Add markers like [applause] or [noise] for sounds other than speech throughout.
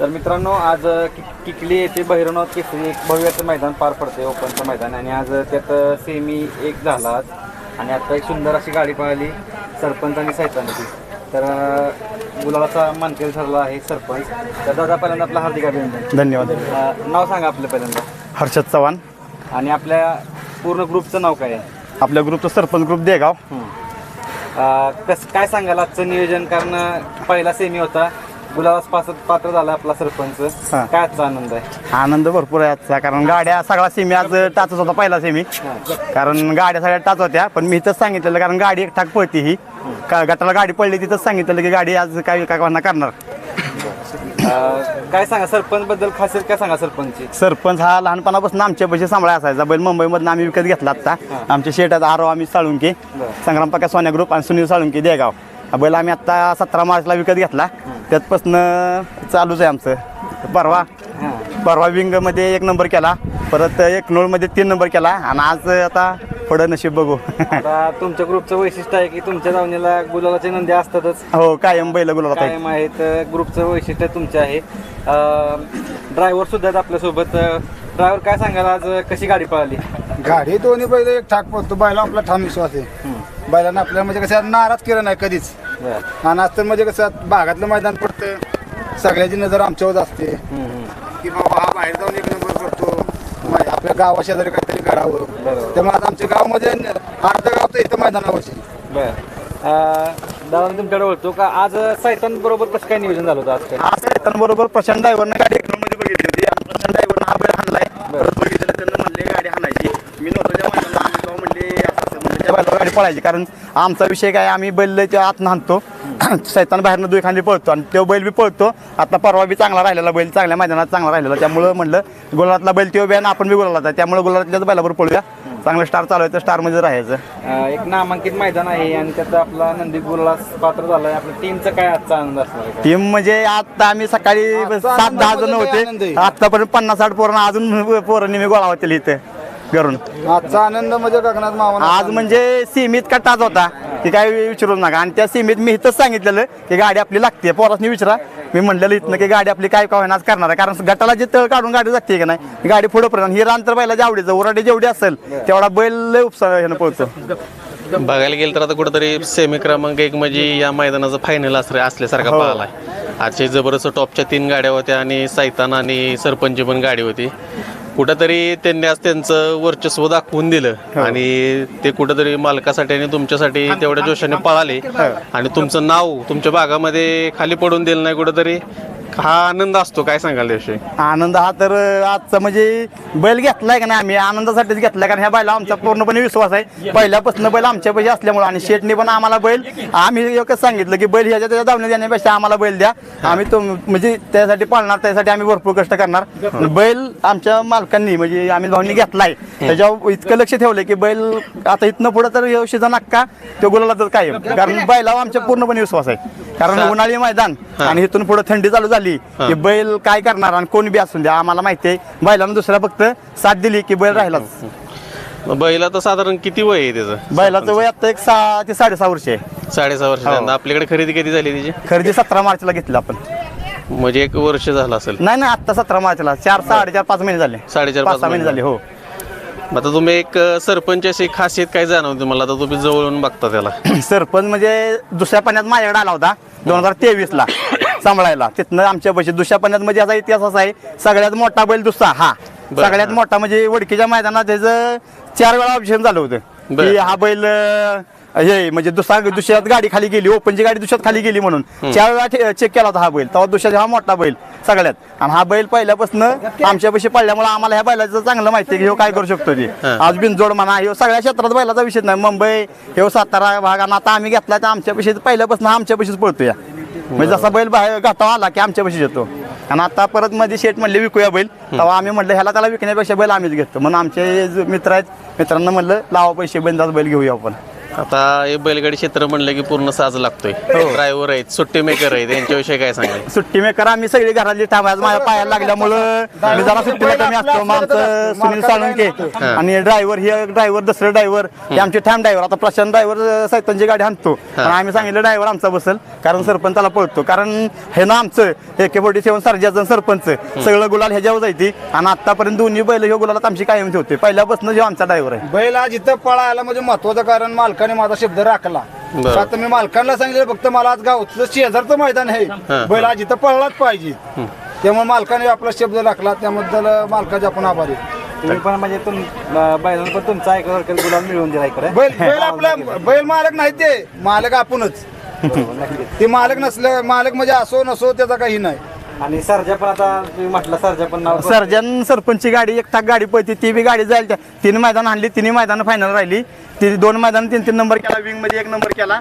तर मित्रांनो आज कि- किकली येथे भैरवनाथ केसरी एक भव्याचं मैदान पार पडते ओपनचं मैदान. आणि आज त्यात सेमी एक झाला आज. आणि आता एक सुंदर अशी गाडी पळाली सरपंच आणि सैतानाची. तर गुलाबाचा मानकरी ठरला आहे सरपंच. तर दादा पहिल्यांदा आपला हार्दिक अभिनंदन. धन्यवाद. नाव सांगा आपलं पहिल्यांदा. हर्षद चव्हाण. आणि आपल्या पूर्ण ग्रुपचं नाव काय आहे? आपल्या ग्रुपचं सरपंच ग्रुप देगाव. कस काय सांगाल? आजचं नियोजन कारण पहिला सेमी होता. गुलाबास पास पात्र झाला आपला सरपंच. हा. काय आजचा आनंद आहे? आनंद भरपूर आहे आजचा कारण गाड्या सगळा सेमी आज टाचत होता पहिला सेमी कारण गाड्या सगळ्या टाच होत्या पण मी इथंच सांगितलेलं कारण गाडी एक ठाक पळती ही. का गटाला गाडी पडली तिथंच सांगितलेलं की गाडी आज काय काय करणार. अ, काय सांगा सरपंच बद्दल खासियत काय सांगा सरपंचची? सरपंच हा लहानपणापासून आमच्या पैसे सांभाळा असायचा. बैल मुंबईमधून आम्ही विकत घेतला आता आमचे शेट आहेत आरो आम्ही साळुंके. बरं. संग्राम पक्का सोन्या ग्रुप आणि सुनील साळुंके देगाव. हा बैल आम्ही आता सतरा मार्चला विकत घेतला. त्यातपासनं चालूच आहे आमचं. परवा हां परवा विंगमध्ये एक नंबर केला परत एक मध्ये तीन नंबर केला आणि आज आता पुढं नशीब बघू. आता तुमच्या ग्रुपचं वैशिष्ट्य आहे की तुमच्या दावणीला गुलाबाचे नंदी असतातच. हो कायम बैल गुलाला कायम आहेत ग्रुपचं वैशिष्ट्य तुमचे आहे. ड्रायव्हर सुद्धा आहेत आपल्यासोबत. ड्रायव्हर काय सांगाल आज कशी गाडी पळाली? गाडी दोन्ही बैल एक ठाक पडतो बैला आपला ठाम विश्वास आहे. बैलांना आपल्याला म्हणजे कसं नाराज केलं नाही कधीच. आणि तर म्हणजे कसं भागातलं मैदान पडतं सगळ्याची नजर आमच्यावर असते. की बाबा हा बाहेर जाऊन एक नंबर करतो. आपल्या गावा शेजारी काहीतरी करावं त्यामुळे आज आमच्या गावामध्ये अर्ध गाव तर इथं मैदानावरचे दादा तुमच्याकडे बोलतो का? आज सैतान बरोबर कसं काय नियोजन झालं होतं आज? येताना बरोबर प्रशांत ड्रायव्हरनं गाडी एक मध्ये बघितली होती आणि प्रशांत ड्रायव्हरनं हा बैल हाणलाय परत बघितलं त्यांना म्हणले गाडी हाणायची मी नव्हतो त्या मैदानाला आम्ही तेव्हा म्हणले असं असं म्हणले त्या बैलावर गाडी पळायची. कारण आमचा विषय काय आम्ही बैलच्या आत नाहतो [clears throat] सैतान बाहेरनं दुई खांदी पळतो आणि तो बैल बी पळतो. आता परवा बी चांगला राहिलेला बैल चांगल्या मैदानात चांगला राहिलेला. त्यामुळं म्हणलं गुलाबातला बैल तो बी आणि आपण बी गुलाला त्यामुळे गुलाबातल्याच बैलावर पळूया. चांगलं स्टार चालू आहे तर स्टारमध्ये राहायचं. एक नामांकित मैदान आहे आणि त्यात आपला नंदी गुलास पात्र झालाय. आपल्या टीमचा काय आजचा आनंद असणार आहे? टीम म्हणजे आता आम्ही सकाळी सात दहा जण म्हणजे होते. आहे. आतापर्यंत पन्नास साठ पोरांना अजून पोरांनी मी गोळा होतील इथे. घरून आजचा आनंद म्हणजे गगनात मावा आज म्हणजे सीमित का टाच होता की काय विचारू नका. आणि त्या सीमित मी इथंच सांगितलेलं की गाडी आपली लागते. पोरासनी विचारा. मी म्हणलेलं इथनं की गाडी आपली काय काय आज करणार आहे. कारण गटाला जे तळ काढून गाडी जाते की नाही ही गाडी पुढे पर्यंत ही रांतर बैला आवडीचं ओराडी जेवढी असेल तेवढा बैल लय उपसा ह्यानं पळतो. बघायला गेलं तर आता कुठेतरी सेमी क्रमांक एक म्हणजे या मैदानाचं फायनल असं असल्यासारखा हो. पाहिलाय आजचे जबरदस्त टॉपच्या तीन गाड्या होत्या आणि सैतान आणि सरपंच पण गाडी होती. कुठंतरी त्यांनी आज त्यांचं वर्चस्व दाखवून दिलं. आणि ते कुठंतरी मालकासाठी आणि तुमच्यासाठी तेवढ्या जोशाने पळाले. आणि तुमचं नाव तुमच्या भागामध्ये खाली पडून दिलं नाही कुठंतरी. हा आनंद असतो काय सांगाल त्याविषयी? आनंद हा तर आजचा म्हणजे बैल घेतलाय का नाही आम्ही? आनंदासाठीच घेतलाय कारण ह्या बैला आमचा पूर्णपणे विश्वास आहे. पहिल्यापासून बैल आमच्या पैसे असल्यामुळे आणि शेटने पण आम्हाला बैल आम्ही एकच सांगितलं की बैल ह्याच्या त्याच्या धावण्यात देण्यापेक्षा आम्हाला बैल द्या. आम्ही तो म्हणजे त्यासाठी पाळणार त्यासाठी आम्ही भरपूर कष्ट करणार. बैल आमच्या मालकांनी म्हणजे आम्ही भाऊंनी घेतलाय. त्याच्यावर इतकं लक्ष ठेवलं की बैल आता इथनं पुढे तर शिजा नक्का तो गुलाला कायम. कारण बैलावर आमच्या पूर्णपणे विश्वास आहे. कारण उन्हाळी मैदान आणि इथून पुढे थंडी चालू झाली की बैल काय करणार आणि कोण बी असून द्या आम्हाला माहिती आहे. बैलानं दुसऱ्या फक्त साथ दिली की बैल राहिलाच. बैला तर साधारण किती वय आहे त्याचं? बैलाचं वय आता एक सहा ते साडेसहा वर्ष आहे. साडेसहा वर्ष. हो. आपल्याकडे खरेदी कधी झाली त्याची खरेदी सतरा मार्चला घेतलं आपण. म्हणजे एक वर्ष झालं असेल. नाही नाही आता सतरा मार्चला. चार साडेचार पाच महिने झाले. साडेचार, पाच सहा महिने. झाले हो. आता तुम्ही एक अ, सरपंचाची खासियत काय जाणवते तुम्हाला? आता तुम्ही जवळून बघता त्याला. [coughs] सरपंच म्हणजे दुसऱ्या पाण्यात माझ्याकडे आला होता दोन हजार तेवीस ला सांभाळायला. तिथनं आमच्या पैसे दुसऱ्या पाण्यात म्हणजे असा इतिहास असा आहे सगळ्यात मोठा बैल दुसरा हा. बरं, सगळ्यात. मोठा म्हणजे वडकीच्या मैदानात त्याचं चार वेळा ऑप्शन झालं होतं. बरं. की हा बैल अं, हे म्हणजे दुसरा दुसऱ्यात गाडी खाली गेली ओपनची गाडी दुसऱ्यात खाली गेली म्हणून. चार वेळा चेक केला होता हा बैल. तेव्हा दुसऱ्याचा हा मोठा बैल सगळ्यात. आणि हा बैल पहिल्यापासून आमच्या पैसे पडल्यामुळे आम्हाला ह्या बैलाचं चांगलं माहिती आहे की काय करू शकतो ते. हा. आज बिनजोड म्हणा ह्यो सगळ्या क्षेत्रात बैलाचा विषय नाही. मुंबई ह्यो सातारा भाग आणि आता आम्ही घेतला तर आमच्या पैसे पहिल्यापासून हा आमच्या पैसेच पळतो या म्हणजे जसा बैल बाहेर घाटावा आला की आमच्या पैसे येतो. आणि आता परत मध्ये शेट म्हणले विकूया बैल. तेव्हा आम्ही म्हटलं ह्याला त्याला विकण्यापेक्षा बैल आम्हीच घेतो. म्हणून आमचे मित्र आहेत मित्रांना म्हणलं लावा पैसे बंदाच बैल घेऊया आपण. आता हे बैलगाडी क्षेत्र म्हणलं की पूर्ण साज लागतोय. ड्रायव्हर आहेत सुट्टी मेकर आहेत यांच्याविषयी काय सांगाल? सुट्टी मेकर आम्ही सगळी घरातली ठाम आज माझ्या पायाला लागल्यामुळं मी जरा सुट्टीला कमी असतो मग आमचं सुनील साळुंके आणि ड्रायव्हर हे ड्रायव्हर दुसरं ड्रायव्हर हे आमचे ठाम ड्रायव्हर आता प्रशांत ड्रायव्हर सैतांची गाडी आणतो पण आम्ही सांगितलं ड्रायव्हर आमचा बसल कारण सरपंचाला पळतो. कारण हे ना आमचं एके फोर्टी सेवन सर्जाचं सरपंच सगळं गुलाल ह्याच्यावर जायची. आणि आतापर्यंत दोन्ही बैल ह्यो गुलालात आमची कायम ठेवते पहिल्यापासून जो आमचा ड्रायव्हर आहे. बैल आज इथं पळायला म्हणजे महत्वाचं कारण मालकाने माझा शब्द राखला. बरं. आता मी मालकांना सांगितलं फक्त मला आज गावचं शेजारचं मैदान आहे. बैल आज इथं पळलाच पाहिजे. त्यामुळे मालकाने आपला शब्द राखला त्याबद्दल मालकाचे आपण आभारी आहे. तुम्ही पण म्हणजे तुम अं, बैलांना पण तुमचा ऐकल्यासारखं गुलाब मिळवून दिला इकडे? बैल बैल आपला बैल मालक नाही ते. मालक आपणच. ते मालक नसलं मालक म्हणजे असो नसो त्याचा काही नाही. आणि सरजा पण आता तुम्ही म्हटलं सरजा पण नाव सर्जन सरपंचची गाडी एक थाक गाडी पळते ती बी गाडी जाईल त्या. तीन मैदान आणली तिन्ही मैदान फायनल राहिली. ती दोन मैदान तीन तीन नंबर केला विंगमध्ये एक नंबर केला.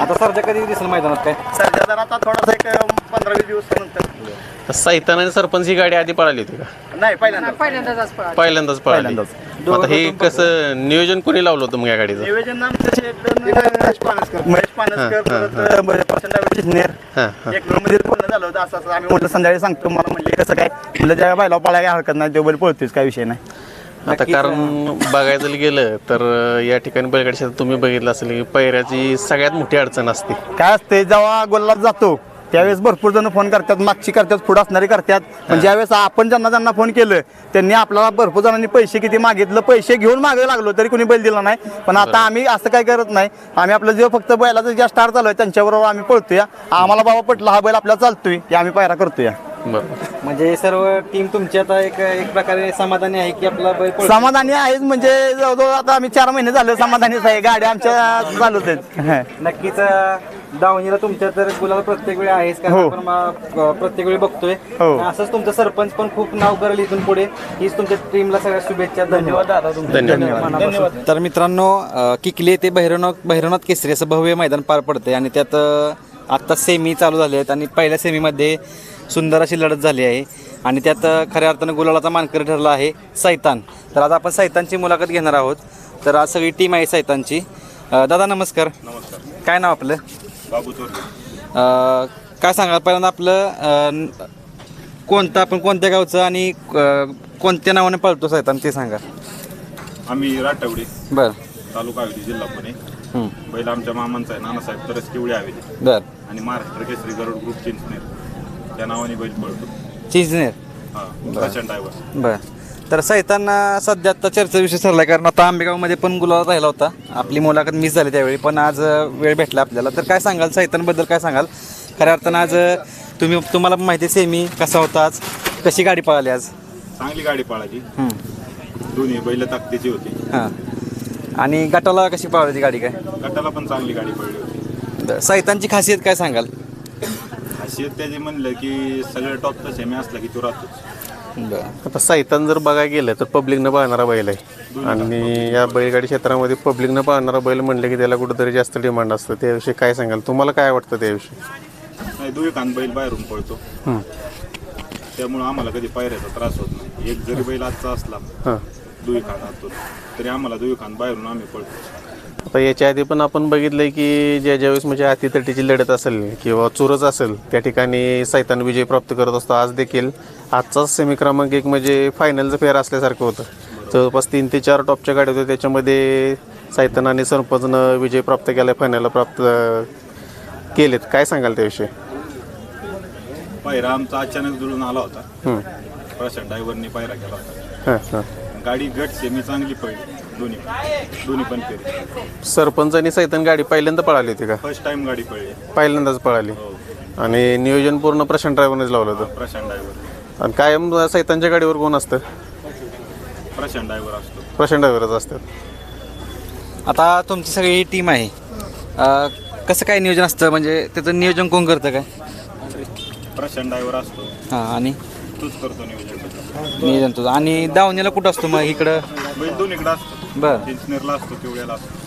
आता सरजा कधी दिसेल मैदानात काय? सर्जा जर आता थोडासा एक पंधरा वीस दिवस नंतर. सैतान आणि सरपंच ही गाडी आधी पळाली होती का? नाही पहिल्यांदा पहिल्यांदाच पळाली. पहिल्यांदाच. आता हे कसं नियोजन कोणी लावलं होतं मग या गाडीचं? नियोजन आमचं महेश पानसकर. परत, म्हणजे. हां हां. एक मध्ये बोलणं झालं होतं. असं असं आम्ही म्हटलं संध्याकाळी सांगतो. मला म्हणले कसं काय? म्हणलं ज्या बायला पळायला हरकत नाही तो बैल पळतोच काय विषय नाही. आता कारण बघायचं गेलं तर या ठिकाणी बैलगाडी क्षेत्रात तुम्ही बघितलं असेल की पैऱ्याची सगळ्यात मोठी अडचण असते. काय असते जेव्हा गोल्लात जातो त्यावेळेस भरपूर जण फोन करतात मागची करतात पुढे असणारी करतात. पण ज्यावेळेस आपण ज्यांना ज्यांना फोन केलं त्यांनी आपल्याला भरपूर जणांनी पैसे किती मागितलं पैसे घेऊन मागे लागलो तरी कोणी बैल दिला नाही. पण आता आम्ही असं काय करत नाही. आम्ही आपलं जे फक्त बैलाचं ज्या स्टार चालू आहे त्यांच्याबरोबर आम्ही पळतोय. आम्हाला बाबा पटला हा बैल आपल्याला चालतोय की आम्ही पायरा करतोय. बरोबर म्हणजे सर्व टीम तुमची आता एक एक प्रकारे समाधानी आहे की आपला बैल पळतो. समाधानी आहेच म्हणजे जवळजवळ आता आम्ही चार महिने झाले समाधानीच आहे. गाड्या आमच्या चालूच आहेत. नक्कीच अं, दावणीला तुमच्या तर गुलाल प्रत्येक वेळी आहेच कारण हो. आपण म- अं, प्रत्येक वेळी बघतोय. हो. असंच तुमचं सरपंच पण खूप नाव करेल इथून पुढे. हीच तुमच्या टीमला सगळ्या शुभेच्छा. धन्यवाद. दादा धन्यवाद. तर मित्रांनो अ, किकली येथे भैरवनाथ भैरवनाथ केसरी असं भव्य मैदान पार पडते आणि त्यात अ, आत्ता सेमी चालू झाले आहेत आणि पहिल्या सेमीमध्ये सुंदर अशी लढत झाली आहे. आणि त्यात खऱ्या अर्थानं गुलालाचा मानकरी ठरला आहे सैतान. तर आज आपण सैतानची मुलाखत घेणार आहोत. तर आज सगळी टीम आहे सैतानची. दादा नमस्कार. नमस्कार. काय नाव आपलं? बाबू अ, काय सांगाल? पहिल्यांदा आपलं अ, कोणतं आपण कोणत्या गावचं आणि अ, कोणत्या नावाने पळतो सैतान ते सांगा. आम्ही राटवडी बरं. तालुका हवेली जिल्हा पुणे. हं. पहिला आमच्या मामांचा आहे नानासाहेब तरस केवळी हवेली. बरं. आणि महाराष्ट्र केसरी गरुड ग्रुप चिंचनेर त्या नावाने बैल पळतो. चिंचनेर हा प्रचंड ड्रायव्हर बर. तर सैतान सध्या आता चर्चा विषय ठरला कारण आता आंबेगावमध्ये पण गुलाब राहिला होता. आपली मुलाखत मिस झाली त्यावेळी पण आज अ, वेळ भेटला आपल्याला. तर काय सांगाल? सैतानबद्दल काय सांगाल? खऱ्या अर्थानं आज अ, तुम्ही तुम्हाला पण माहिती आहे सेमी कसा होता आज? कशी गाडी पळाली आज? चांगली गाडी पळाली. हं, दोन्ही बैल ताकदीची होती. हां. आणि गटाला कशी पळाली ती गाडी काय? गटाला पण चांगली गाडी होती. बरं. सैतानची खासियत काय सांगाल? त्याची म्हणलं की सगळं टॉपचा सेमी असला की तो राहतोच. बरं. आता सैतान जर बघायला गेलं तर पब्लिकनं पाहणारा बैल आहे. आणि या बैलगाडी क्षेत्रामध्ये पब्लिकनं पाहणारा बैल म्हणलं की त्याला कुठंतरी जास्त डिमांड असतं. त्याविषयी काय सांगाल? तुम्हाला काय वाटतं त्याविषयी? नाही दुई कान बैल बाहेरून पळतो. हं. त्यामुळं आम्हाला कधी पायऱ्याचा त्रास होत नाही. एक जरी बैल आजचा असला हां. दुई खान आतो तरी आम्हाला दुई खान बाहेरून आम्ही पळतो. आता याच्या आधी पण आपण बघितलंय की ज्या ज्यावेळेस म्हणजे अतितटीची लढत असेल किंवा चुरच असेल त्या ठिकाणी सैतान विजय प्राप्त करत असतो. आज देखील आजचाच सेमी क्रमांक एक म्हणजे फायनलचं फेर असल्यासारखं होतं. जवळपास तीन ते चार टॉपच्या गाड्या होत्या. त्याच्यामध्ये सैतान आणि सरपंचनं विजय प्राप्त केला फायनलला प्राप्त केलेत. काय सांगाल त्याविषयी? पायरा आमचा अचानक जुळून आला होता. प्रशांत ड्रायव्हरनी पायरा केला होता. हां हां. गाडी गट सेमी चांगली पडली दोन्ही. दोन्ही पण फेरी. सरपंच आणि सैतान गाडी पहिल्यांदा पळाली होती का? फर्स्ट टाइम गाडी पडली पहिल्यांदाच पळाली. हो. आणि नियोजन पूर्ण प्रशांत ड्रायव्हरनेच लावलं होतं. प्रशांत ड्रायव्हर. आणि कायम सैतानच्या गाडीवर कोण असतं? प्रशांत ड्रायव्हर असतो. प्रशांत ड्रायव्हरच असतात. आता तुमची सगळी टीम आहे. अ, कसं काय नियोजन असतं? म्हणजे त्याचं नियोजन कोण करतं काय? प्रशांत ड्रायव्हर असतो. हां आणि? तूच करतो नियोजन. नियोजन तुझं आणि दावणीला कुठं असतो मग इकडं? बैल दोन्हीकडे असतो. बरं. चिंचनेरला असतो केवढ्याला असतो.